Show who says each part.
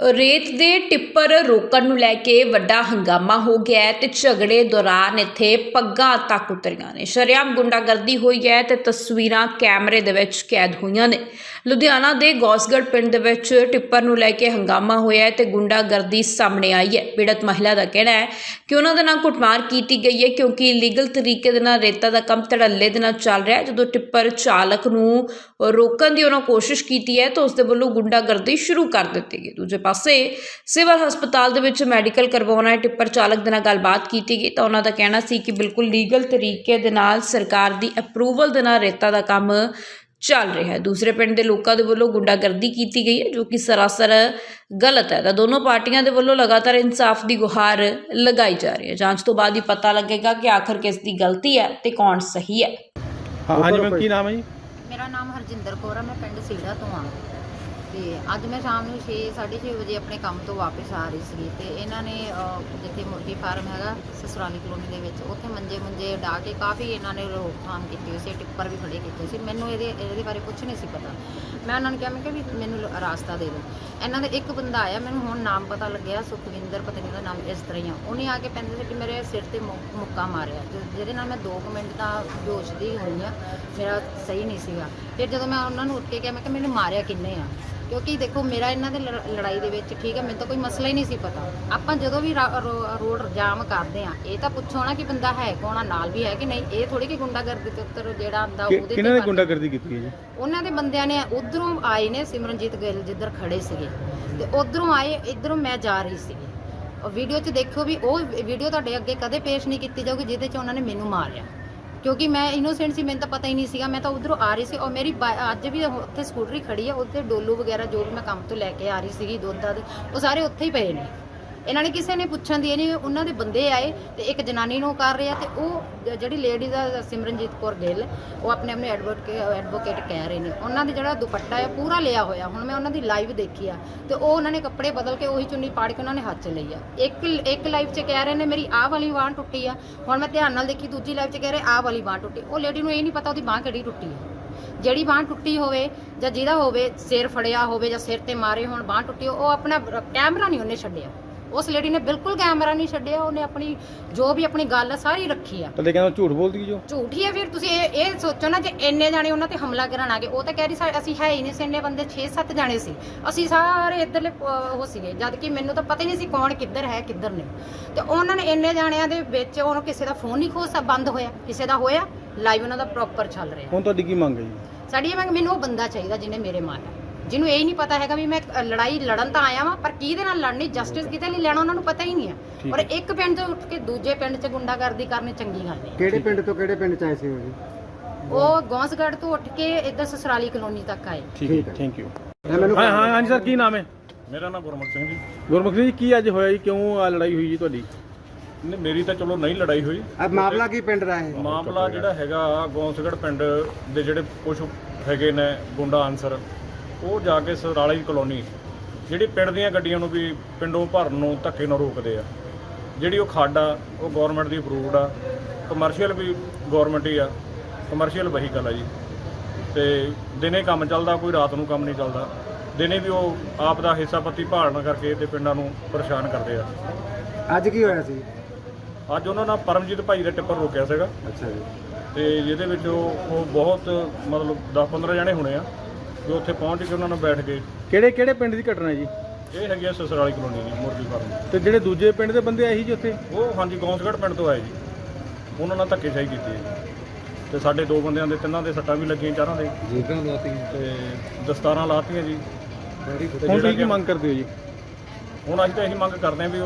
Speaker 1: ਰੇਤ ਦੇ ਟਿੱਪਰ ਰੋਕਣ ਨੂੰ ਲੈ ਕੇ ਵੱਡਾ ਹੰਗਾਮਾ ਹੋ ਗਿਆ ਹੈ ਤੇ ਝਗੜੇ ਦੌਰਾਨ ਇੱਥੇ ਪੱਗਾਂ ਤੱਕ ਉਤਰੀਆਂ ਨੇ। ਸ਼ਰੇਆਮ ਗੁੰਡਾਗਰਦੀ ਹੋਈ ਹੈ ਤੇ ਤਸਵੀਰਾਂ ਕੈਮਰੇ ਦੇ ਵਿੱਚ ਕੈਦ ਹੋਈਆਂ ਨੇ। ਲੁਧਿਆਣਾ ਦੇ ਗੌਸਗੜ ਪਿੰਡ ਦੇ ਵਿੱਚ ਟਿੱਪਰ ਨੂੰ ਲੈ ਕੇ ਹੰਗਾਮਾ ਹੋਇਆ ਹੈ ਤੇ ਗੁੰਡਾਗਰਦੀ ਸਾਹਮਣੇ ਆਈ ਹੈ। ਪੀੜਤ ਮਹਿਲਾ ਦਾ ਕਹਿਣਾ ਹੈ ਕਿ ਉਹਨਾਂ ਦੇ ਨਾਲ ਕੁੱਟਮਾਰ ਕੀਤੀ ਗਈ ਹੈ ਕਿਉਂਕਿ ਲੀਗਲ ਤਰੀਕੇ ਦੇ ਨਾਲ ਰੇਤਾ ਦਾ ਕੰਮ ਧੜੱਲੇ ਦੇ ਨਾਲ ਚੱਲ ਰਿਹਾ ਹੈ। ਜਦੋਂ ਟਿੱਪਰ ਚਾਲਕ ਨੂੰ ਰੋਕਣ ਦੀ ਉਹਨਾਂ ਕੋਸ਼ਿਸ਼ ਕੀਤੀ ਹੈ ਤਾਂ ਉਸ ਦੇ ਵੱਲੋਂ ਗੁੰਡਾਗਰਦੀ ਸ਼ੁਰੂ ਕਰ ਦਿੱਤੀ ਗਈ। ਦੂਜੇ ਪਾਸੇ ਸਿਵਲ ਹਸਪਤਾਲ ਦੇ ਵਿੱਚ ਮੈਡੀਕਲ ਕਰਵਾਉਣਾ ਹੈ। ਟਿੱਪਰ ਚਾਲਕ ਦੇ ਨਾਲ ਗੱਲਬਾਤ ਕੀਤੀ ਗਈ ਤਾਂ ਉਹਨਾਂ ਦਾ ਕਹਿਣਾ ਸੀ ਕਿ ਬਿਲਕੁਲ ਲੀਗਲ ਤਰੀਕੇ ਦੇ ਨਾਲ ਸਰਕਾਰ ਦੀ ਅਪਰੂਵਲ ਦੇ ਨਾਲ ਰੇਤਾ ਦਾ ਕੰਮ ਚੱਲ ਰਿਹਾ ਹੈ। ਦੂਸਰੇ ਪਿੰਡ ਦੇ ਲੋਕਾਂ ਦੇ ਵੱਲੋਂ ਗੁੰਡਾਗਰਦੀ ਕੀਤੀ ਗਈ ਹੈ ਜੋ ਕਿ ਸਰਾਸਰ ਗਲਤ ਹੈ। ਤਾਂ ਦੋਨੋਂ ਪਾਰਟੀਆਂ ਦੇ ਵੱਲੋਂ ਲਗਾਤਾਰ ਇਨਸਾਫ ਦੀ ਗੁਹਾਰ ਲਗਾਈ ਜਾ ਰਹੀ ਹੈ। ਜਾਂਚ ਤੋਂ ਬਾਅਦ ਹੀ ਪਤਾ ਲੱਗੇਗਾ ਕਿ ਆਖਰ ਕਿਸ ਦੀ ਗਲਤੀ ਹੈ ਤੇ ਕੌਣ ਸਹੀ ਹੈ।
Speaker 2: ਹਾਂ ਹਾਂਜੀ ਮੈਮ ਕੀ ਨਾਮ ਹੈ ਜੀ?
Speaker 3: ਮੇਰਾ ਨਾਮ ਹਰਜਿੰਦਰ ਕੌਰ ਆ ਮੈਂ ਪਿੰਡ ਸੀੜਾ ਤੋਂ ਆ ਤੇ ਅੱਜ ਮੈਂ ਸ਼ਾਮ ਨੂੰ 6 6:30 ਵਜੇ ਆਪਣੇ ਕੰਮ ਤੋਂ ਵਾਪਸ ਆ ਰਹੀ ਸੀ ਤੇ ਇਹਨਾਂ ਨੇ ਜਿੱਥੇ ਮੁਰਗੀ ਫਾਰਮ ਹੈਗਾ ਸਸੁਰਾਲੀ ਕਲੋਨੀ ਦੇ ਵਿੱਚ, ਉੱਥੇ ਮੰਜੇ ਮੁੰਜੇ ਉਡਾ ਕੇ ਕਾਫੀ ਇਹਨਾਂ ਨੇ ਰੋਕਥਾਮ ਕੀਤੀ ਹੋਈ ਸੀ, ਟਿੱਪਰ ਵੀ ਖੜੇ ਕੀਤੇ ਸੀ। ਮੈਨੂੰ ਇਹਦੇ ਇਹਦੇ ਬਾਰੇ ਕੁਝ ਨਹੀਂ ਸੀ ਪਤਾ। ਮੈਂ ਉਹਨਾਂ ਨੂੰ ਕਿਹਾ, ਮੈਂ ਕਿਹਾ ਵੀ ਮੈਨੂੰ ਰਾਸਤਾ ਦੇ ਦਿਓ। ਇਹਨਾਂ ਦਾ ਇੱਕ ਬੰਦਾ ਆਇਆ, ਮੈਨੂੰ ਹੁਣ ਨਾਮ ਪਤਾ ਲੱਗਿਆ, ਸੁਖਵਿੰਦਰ ਪਤਾ ਨਹੀਂ ਉਹਦਾ ਨਾਮ, ਇਸ ਤਰ੍ਹਾਂ ਹੀ ਆ। ਉਹਨੇ ਆ ਕੇ ਪੈਂਦੇ ਸੀ ਕਿ ਮੇਰੇ ਸਿਰ ਤੇ ਮੁੱਕਾ ਮਾਰਿਆ। ਜਿ- ਜਿਹਦੇ ਨਾਲ ਮੈਂ 2 ਮਿੰਟ ਦਾ ਬੇਹੋਸ਼ ਦੀ ਹੋਈ ਆ, ਮੇਰਾ ਸਹੀ ਨਹੀਂ ਸੀਗਾ। ਫਿਰ ਜਦੋਂ ਮੈਂ ਉਹਨਾਂ ਨੂੰ ਉੱਠ ਕੇ ਕਿਹਾ ਮੈਂ ਕਿ ਮੈਨੂੰ ਮਾਰਿਆ ਕਿੰਨੇ ਆ? ਕਿਉਂਕਿ ਦੇਖੋ ਮੇਰਾ ਇਹਨਾਂ ਦੇ ਲੜ- ਲੜਾਈ ਦੇ ਵਿੱਚ ਠੀਕ ਹੈ ਮੈਨੂੰ ਤਾਂ ਕੋਈ ਮਸਲਾ ਹੀ ਨਹੀਂ ਸੀ ਪਤਾ। ਆਪਾਂ ਜਦੋਂ ਵੀ ਰੋਡ ਜਾਮ ਕਰਦੇ ਆ ਇਹ ਤਾਂ ਪੁੱਛੋ ਨਾ ਕਿ ਬੰਦਾ ਹੈ ਕੌਣ ਨਾਲ ਵੀ ਹੈ ਕਿ ਨਹੀਂ? ਇਹ ਥੋੜੀ ਕਿ ਗੁੰਡਾਗਰਦੀ ਤੇ ਉੱਤਰ ਜਿਹੜਾ ਆਂਦਾ ਉਹਦੇ
Speaker 2: ਕਿਹਨਾਂ ਨੇ ਗੁੰਡਾਗਰਦੀ ਕੀਤੀ ਹੈ ਜੀ?
Speaker 3: ਉਹਨਾਂ ਦੇ ਬੰਦਿਆਂ ਨੇ ਉਧਰੋਂ ਆਏ ਨੇ ਸਿਮਰਨਜੀਤ ਗਿੱਲ ਜਿੱਧਰ ਖੜੇ ਸੀਗੇ ਤੇ ਉਧਰੋਂ ਆਏ ਇਧਰੋਂ ਮੈਂ ਜਾ ਰਹੀ ਉਹ ਵੀਡੀਓ 'ਚ ਦੇਖਿਓ ਵੀ ਉਹ ਵੀਡੀਓ ਤੁਹਾਡੇ ਅੱਗੇ ਕਦੇ ਪੇਸ਼ ਨਹੀਂ ਕੀਤੀ ਜਾਊਗੀ ਜਿਹਦੇ 'ਚ ਉਹਨਾਂ ਨੇ ਮੈਨੂੰ ਮਾਰਿਆ। ਕਿਉਂਕਿ ਮੈਂ ਇਨੋਸੈਂਟ ਸੀ, ਮੈਨੂੰ ਤਾਂ ਪਤਾ ਹੀ ਨਹੀਂ ਸੀਗਾ। ਮੈਂ ਤਾਂ ਉਧਰੋਂ ਆ ਰਹੀ ਸੀ ਔਰ ਮੇਰੀ ਬਾਈ- ਅੱਜ ਵੀ ਉਹ ਉੱਥੇ ਸਕੂਟਰੀ ਖੜੀ ਹੈ ਉੱਥੇ ਡੋਲੂ ਵਗੈਰਾ ਜੋ ਵੀ ਮੈਂ ਕੰਮ ਤੋਂ ਲੈ ਕੇ ਆ ਰਹੀ ਸੀਗੀ ਦੁੱਧ ਦਾ ਉਹ ਸਾਰੇ ਉੱਥੇ ਹੀ ਪਏ ਨੇ। ਇਹਨਾਂ ਨੇ ਕਿਸੇ ਨੇ ਪੁੱਛਣ ਦੀ ਇਹ ਨਹੀਂ, ਉਹਨਾਂ ਦੇ ਬੰਦੇ ਆਏ ਤੇ ਇੱਕ ਜਨਾਨੀ ਨੂੰ ਕਰ ਰਿਹਾ ਤੇ ਉਹ ਜਿਹੜੀ ਲੇਡੀ ਦਾ ਸਿਮਰਨਜੀਤ ਕੌਰ ਗਿੱਲ, ਉਹ ਆਪਣੇ ਆਪਣੇ ਐਡਵੋਕੇਟ ਐਡਵੋਕੇਟ ਕਹਿ ਰਹੇ ਨੇ। ਉਹਨਾਂ ਦੇ ਜਿਹੜਾ ਦੁਪੱਟਾ ਹੈ ਪੂਰਾ ਲਿਆ ਹੋਇਆ। ਹੁਣ ਮੈਂ ਉਹਨਾਂ ਦੀ ਲਾਈਵ ਦੇਖੀ ਆ ਤੇ ਉਹ ਉਹਨਾਂ ਨੇ ਕੱਪੜੇ ਬਦਲ ਕੇ ਉਹੀ ਚੁੰਨੀ ਪਾੜ ਕੇ ਉਹਨਾਂ ਨੇ ਹੱਥ 'ਚ ਲਈ ਆ। ਇੱਕ ਇੱਕ ਲਾਈਵ 'ਚ ਕਹਿ ਰਹੇ ਨੇ, ਮੇਰੀ ਆਹ ਵਾਲੀ ਬਾਂਹ ਟੁੱਟੀ ਆ। ਹੁਣ ਮੈਂ ਧਿਆਨ ਨਾਲ ਦੇਖੀ, ਦੂਜੀ ਲਾਈਵ 'ਚ ਕਹਿ ਰਹੇ, ਆਹ ਵਾਲੀ ਬਾਂਹ ਟੁੱਟੀ। ਉਹ ਲੇਡੀ ਨੂੰ ਇਹ ਨਹੀਂ ਪਤਾ ਉਹਦੀ ਬਾਂਹ ਕਿਹੜੀ ਟੁੱਟੀ ਹੈ ਜਿਹੜੀ ਬਾਂਹ ਟੁੱਟੀ ਹੋਵੇ ਜਾਂ ਜਿਹਦਾ ਹੋਵੇ ਸਿਰ ਫੜਿਆ ਹੋਵੇ ਜਾਂ ਸਿਰ ਤੇ ਮਾਰੇ ਹੋਣ ਬਾਂਹ ਟੁੱਟੀ ਉਹ ਆਪਣਾ ਕੈਮਰਾ ਨਹੀਂ ਉਹਨੇ ਛੱਡਿਆ। ਉਸ ਲੇਡੀ ਨੇ ਬਿਲਕੁਲ ਕੈਮਰਾ ਨਹੀਂ ਛੱਡਿਆ ਉਹਨੇ ਆਪਣੀ ਜੋ ਵੀ ਆਪਣੀ ਗੱਲ ਸਾਰੀ ਰੱਖੀ ਆ।
Speaker 2: ਤੇ ਕਹਿੰਦਾ ਝੂਠ ਬੋਲਦੀ ਜੋ?
Speaker 3: ਝੂਠ ਹੀ ਹੈ ਫਿਰ ਤੁਸੀਂ ਇਹ ਇਹ ਸੋਚੋ ਨਾ ਜੇ ਇੰਨੇ ਜਾਣੇ ਉਹਨਾਂ ਤੇ ਹਮਲਾ ਕਰਨ ਆ ਗਏ ਉਹ ਤਾਂ ਕਹਿ ਰਹੀ ਸਾ- ਅਸੀਂ ਹੈ ਹੀ ਨਹੀਂ ਸੀ ਇੰਨੇ ਬੰਦੇ 6-7 ਜਾਣੇ ਸੀ। ਅਸੀਂ ਸਾਰੇ ਇੱਧਰਲੇ ਉਹ ਸੀਗੇ ਜਦ ਕਿ ਮੈਨੂੰ ਤਾਂ ਪਤਾ ਹੀ ਨਹੀਂ ਸੀ ਕੌਣ ਕਿੱਧਰ ਹੈ ਕਿੱਧਰ ਨਹੀਂ। ਤੇ ਉਹਨਾਂ ਨੇ ਇੰਨੇ ਜਾਣਿਆਂ ਦੇ ਵਿੱਚ ਉਹਨੂੰ ਕਿਸੇ ਦਾ ਫੋਨ ਨਹੀਂ ਖੋ ਬੰਦ ਹੋਇਆ ਕਿਸੇ ਦਾ ਹੋਇਆ ਲਾਈਵ ਉਹਨਾਂ ਦਾ ਪ੍ਰੋਪਰ ਚੱਲ ਰਿਹਾ।
Speaker 2: ਹੁਣ ਤੁਹਾਡੀ ਕੀ ਮੰਗ ਹੈ ਜੀ?
Speaker 3: ਸਾਡੀ ਇਹ ਮੰਗ ਮੈਨੂੰ ਉਹ ਬੰਦਾ ਚਾਹੀਦਾ ਜਿਹਨੇ ਮੇਰੇ ਮਾਰਿਆ ਜਿਹਨੂੰ ਇਹ ਹੀ ਨਹੀਂ ਪਤਾ ਹੈਗਾ ਵੀ ਮੈਂ ਲੜਾਈ ਲੜਨ ਤਾਂ ਆਇਆ ਵਾਂ ਪਰ ਕਿਹਦੇ ਨਾਲ ਲੜਨੀ? ਜਸਟਿਸ ਕਿਤੇ ਲਈ ਲੈਣਾ ਉਹਨਾਂ ਨੂੰ ਪਤਾ ਹੀ ਨਹੀਂ ਹੈ ਔਰ। ਇੱਕ ਪਿੰਡ ਤੋਂ ਉੱਠ ਕੇ ਦੂਜੇ ਪਿੰਡ 'ਚ ਗੁੰਡਾਗਰਦੀ ਕਰਨੀ ਚੰਗੀ ਗੱਲ ਨਹੀਂ।
Speaker 4: ਕਿਹੜੇ ਪਿੰਡ ਤੋਂ ਕਿਹੜੇ ਪਿੰਡ ਚ ਆਏ ਸੀ ਉਹ ਜੀ?
Speaker 3: ਉਹ ਗੌਂਸਗੜ੍ਹ ਤੋਂ ਉੱਠ ਕੇ ਇੱਧਰ ਸਸਰਾਲੀ ਕਲੋਨੀ ਤੱਕ ਆਏ।
Speaker 2: ਠੀਕ ਹੈ। ਥੈਂਕ ਯੂ ਹਾਂ ਹਾਂ ਹਾਂਜੀ ਸਰ ਕੀ ਨਾਮ ਹੈ?
Speaker 5: ਮੇਰਾ ਨਾਮ ਗੁਰਮੁਖ ਸਿੰਘ ਜੀ।
Speaker 2: ਗੁਰਮੁਖ ਸਿੰਘ ਜੀ ਕੀ ਅੱਜ ਹੋਇਆ ਜੀ? ਕਿਉਂ ਆ ਲੜਾਈ ਹੋਈ ਜੀ ਤੁਹਾਡੀ?
Speaker 5: ਨਹੀਂ ਮੇਰੀ ਤਾਂ ਚਲੋ ਨਹੀਂ ਲੜਾਈ ਹੋਈ।
Speaker 4: ਅਬ ਮਾਮਲਾ ਕੀ ਪਿੰਡ ਦਾ ਹੈ?
Speaker 5: ਮਾਮਲਾ ਜਿਹੜਾ ਹੈਗਾ ਗੌਂਸਗੜ ਪਿੰਡ ਦੇ ਜਿਹੜੇ ਕੁਝ ਹੈਗੇ ਨੇ ਗੁੰਡਾ ਆਨਸਰ ਉਹ ਜਾ ਕੇ ਸਰਾਲੀ ਕਲੋਨੀ ਜਿਹੜੀ ਪਿੰਡ ਦੀਆਂ ਗੱਡੀਆਂ ਨੂੰ ਵੀ ਪਿੰਡੋਂ ਭਰਨ ਨੂੰ ਧੱਕੇ ਨਾਲ ਰੋਕਦੇ ਆ। ਜਿਹੜੀ ਉਹ ਖੱਡ ਆ ਉਹ ਗਵਰਨਮੈਂਟ ਦੀ ਅਪਰੂਵਡ ਆ। ਕਮਰਸ਼ੀਅਲ ਵੀ ਗਵਰਨਮੈਂਟ ਹੀ ਆ। ਕਮਰਸ਼ੀਅਲ ਵਹੀਕਲ ਆ ਜੀ। ਤੇ ਦਿਨੇ ਕੰਮ ਚੱਲਦਾ ਕੋਈ ਰਾਤ ਨੂੰ ਕੰਮ ਨਹੀਂ ਚੱਲਦਾ। ਦਿਨੇ ਵੀ ਉਹ ਆਪ ਦਾ ਹਿੱਸਾ ਪੱਤੀ ਭਾਲਣ ਕਰਕੇ ਤੇ ਪਿੰਡਾਂ ਨੂੰ ਪਰੇਸ਼ਾਨ ਕਰਦੇ ਆ।
Speaker 4: ਅੱਜ ਕੀ ਹੋਇਆ ਸੀ?
Speaker 5: ਅੱਜ ਉਹਨਾਂ ਨਾਲ ਪਰਮਜੀਤ ਭਾਈ ਦਾ ਟਿੱਪਰ ਰੋਕਿਆ ਸੀਗਾ।
Speaker 4: ਅੱਛਾ ਜੀ।
Speaker 5: ਤੇ ਜਿਹਦੇ ਵਿੱਚ ਉਹ ਉਹ ਬਹੁਤ ਮਤਲਬ 10-15 ਜਣੇ ਹੋਣੇ ਆ। ਜੋ ਉੱਥੇ ਪਹੁੰਚ ਕੇ ਉਹਨਾਂ ਨਾਲ ਬੈਠ ਗਏ।
Speaker 2: ਕਿਹੜੇ ਕਿਹੜੇ ਪਿੰਡ ਦੀ ਘਟਨਾ ਜੀ?
Speaker 5: ਇਹ ਹੈਗੀ ਆ ਸਸਰਾਲੀ ਕਲੋਨੀ ਦੀ ਮੁਰਗੀ ਫਾਰਮ
Speaker 2: ਤੇ ਜਿਹੜੇ ਦੂਜੇ ਪਿੰਡ ਦੇ ਬੰਦੇ ਆਏ ਸੀ ਜੀ ਉੱਥੇ?
Speaker 5: ਉਹ ਹਾਂਜੀ ਗੌਂਸਗੜ੍ਹ ਪਿੰਡ ਤੋਂ ਆਏ ਜੀ। ਉਹਨਾਂ ਨਾਲ ਧੱਕੇਸ਼ਾਹੀ ਕੀਤੀ ਹੈ ਜੀ। ਤੇ ਸਾਡੇ ਦੋ ਬੰਦਿਆਂ ਦੇ ਤਿੰਨਾਂ ਦੇ ਸੱਟਾਂ ਵੀ ਲੱਗੀਆਂ ਚਾਰਾਂ ਦੇ। ਤੇ ਦਸਤਾਰਾਂ ਲਾਤੀਆਂ ਜੀ।
Speaker 2: ਹੁਣ ਤੁਸੀਂ ਕੀ
Speaker 5: ਕਿ-
Speaker 2: ਮੰਗ ਕਰਦੇ ਹੋ ਜੀ?
Speaker 5: ਹੁਣ ਅਸੀਂ ਤਾਂ ਇਹੀ ਮੰਗ ਕਰਦੇ ਹਾਂ ਵੀ ਉਹਨਾਂ